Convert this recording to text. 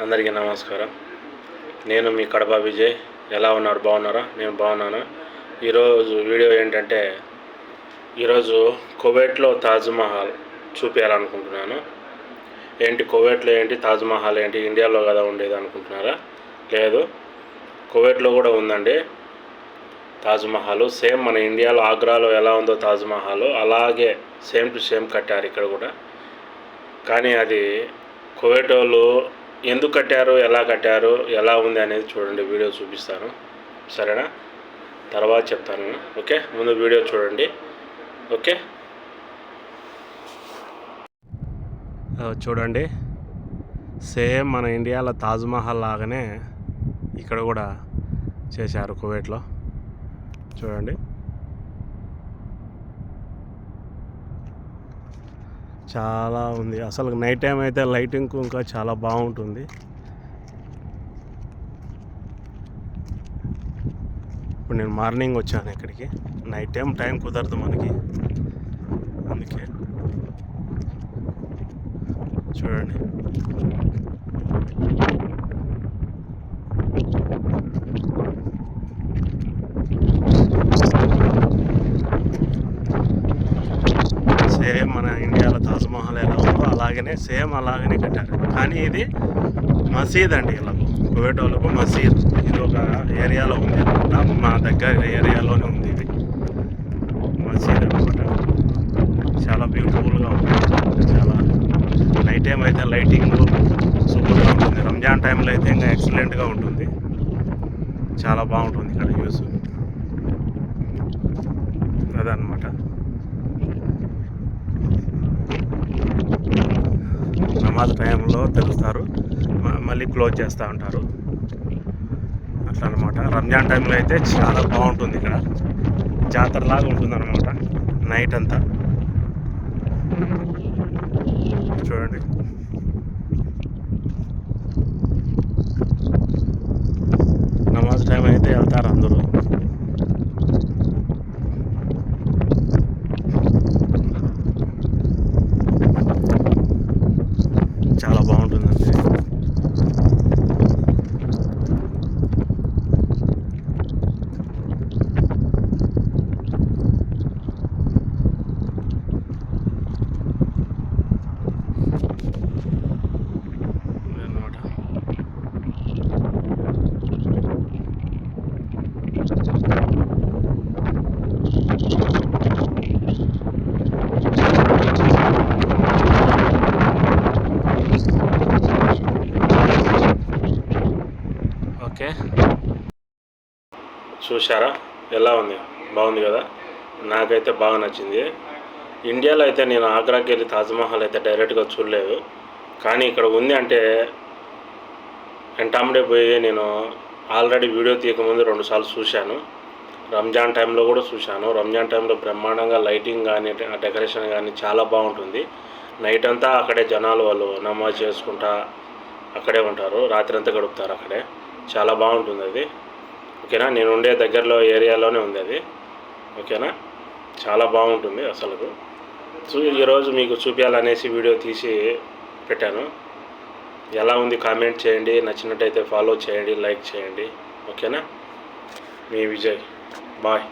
అందరికీ నమస్కారం. నేను మీ కడప విజయ్. ఎలా ఉన్నారు? బాగున్నారా? నేను బాగున్నాను. ఈరోజు వీడియో ఏంటంటే ఈరోజు కువైట్లో తాజ్మహల్ చూపించాలనుకుంటున్నాను ఏంటి కువైట్లో ఏంటి? తాజ్మహల్ ఏంటి? ఇండియాలో కదా ఉండేది అనుకుంటున్నారా? లేదు. కువైట్లో కూడా ఉందండి. తాజ్మహల్ సేమ్ మన ఇండియాలో ఆగ్రాలో ఎలా ఉందో తాజ్మహల్ అలాగే సేమ్ టు సేమ్ కట్టారు ఇక్కడ కూడా. కానీ అది కువైట్ వాళ్ళు ఎందుకు కట్టారు ఎలా కట్టారు ఎలా ఉంది అనేది చూడండి వీడియో చూపిస్తాను. సరేనా? తర్వాత చెప్తాను. ఓకే? ముందు వీడియో చూడండి. ఓకే? చూడండి. సేమ్ మన ఇండియాలో తాజ్మహల్ లాగానే ఇక్కడ కూడా చేశారు కువైట్లో. చూడండి. చాలా ఉంది. అసలు నైట్ టైం అయితే లైటింగ్ ఇంకా చాలా బాగుంటుంది. ఇప్పుడు నేను మార్నింగ్ వచ్చాను ఇక్కడికి. నైట్ టైం టైం కుదరదు మనకి. అందుకే. చూడండి సేమ్ మన ఇండియాలో తాజ్మహల్ ఎలా ఉందో అలాగనే సేమ్ అలాగనే కట్టారు. కానీ ఇది మసీద్ అండి ఇలా. కువైట్ మసీద్. ఇది ఒక ఏరియాలో ఉంది అనమాట మా దగ్గర ఏరియాలోనే ఉంది ఇది. మసీద్ అనమాట చాలా బ్యూటిఫుల్గా ఉంటుంది చాలా నైట్ టైం అయితే లైటింగ్ సూపర్గా ఉంటుంది. రంజాన్ టైంలో అయితే ఇంకా ఎక్సలెంట్గా ఉంటుంది. చాలా బాగుంటుంది ఇక్కడ యూస్ అదనమాట నమాజ్ టైంలో తెలుస్తారు. మ- మళ్ళీ క్లోజ్ చేస్తూ ఉంటారు. అట్లా అనమాట రంజాన్ టైంలో అయితే చాలా బాగుంటుంది ఇక్కడ. జాతరలాగా ఉంటుంది అనమాట నైట్ అంతా. చూడండి. నమాజ్ టైం అయితే వెళ్తారు అందరూ. ఓకే. చూశారా? ఎలా ఉంది? బాగుంది కదా? నాకైతే బాగా నచ్చింది. ఇండియాలో అయితే నేను ఆగ్రాకి వెళ్ళి తాజ్మహల్ అయితే డైరెక్ట్గా చూడలేదు. కానీ ఇక్కడ ఉంది అంటే ఎంటామిడే పోయి నేను ఆల్రెడీ వీడియో తీయకముందు రెండుసార్లు చూశాను. రంజాన్ టైంలో కూడా చూశాను. రంజాన్ టైంలో బ్రహ్మాండంగా లైటింగ్ కానీ ఆ డెకరేషన్ కానీ చాలా బాగుంటుంది. నైట్ అంతా అక్కడే జనాలు వాళ్ళు నమాజ్ చేసుకుంటా అక్కడే ఉంటారు. రాత్రి అంతా గడుపుతారు అక్కడే. చాలా బాగుంటుంది అది. ఓకేనా? నేను ఉండే దగ్గరలో ఏరియాలోనే ఉంది అది. ఓకేనా? చాలా బాగుంటుంది అసలు సో ఈరోజు మీకు చూపించాలనేసి వీడియో తీసి పెట్టాను. ఎలా ఉంది కామెంట్ చేయండి. నచ్చినట్టయితే ఫాలో చేయండి లైక్ చేయండి. ఓకేనా? మీ విజయ్. బాయ్.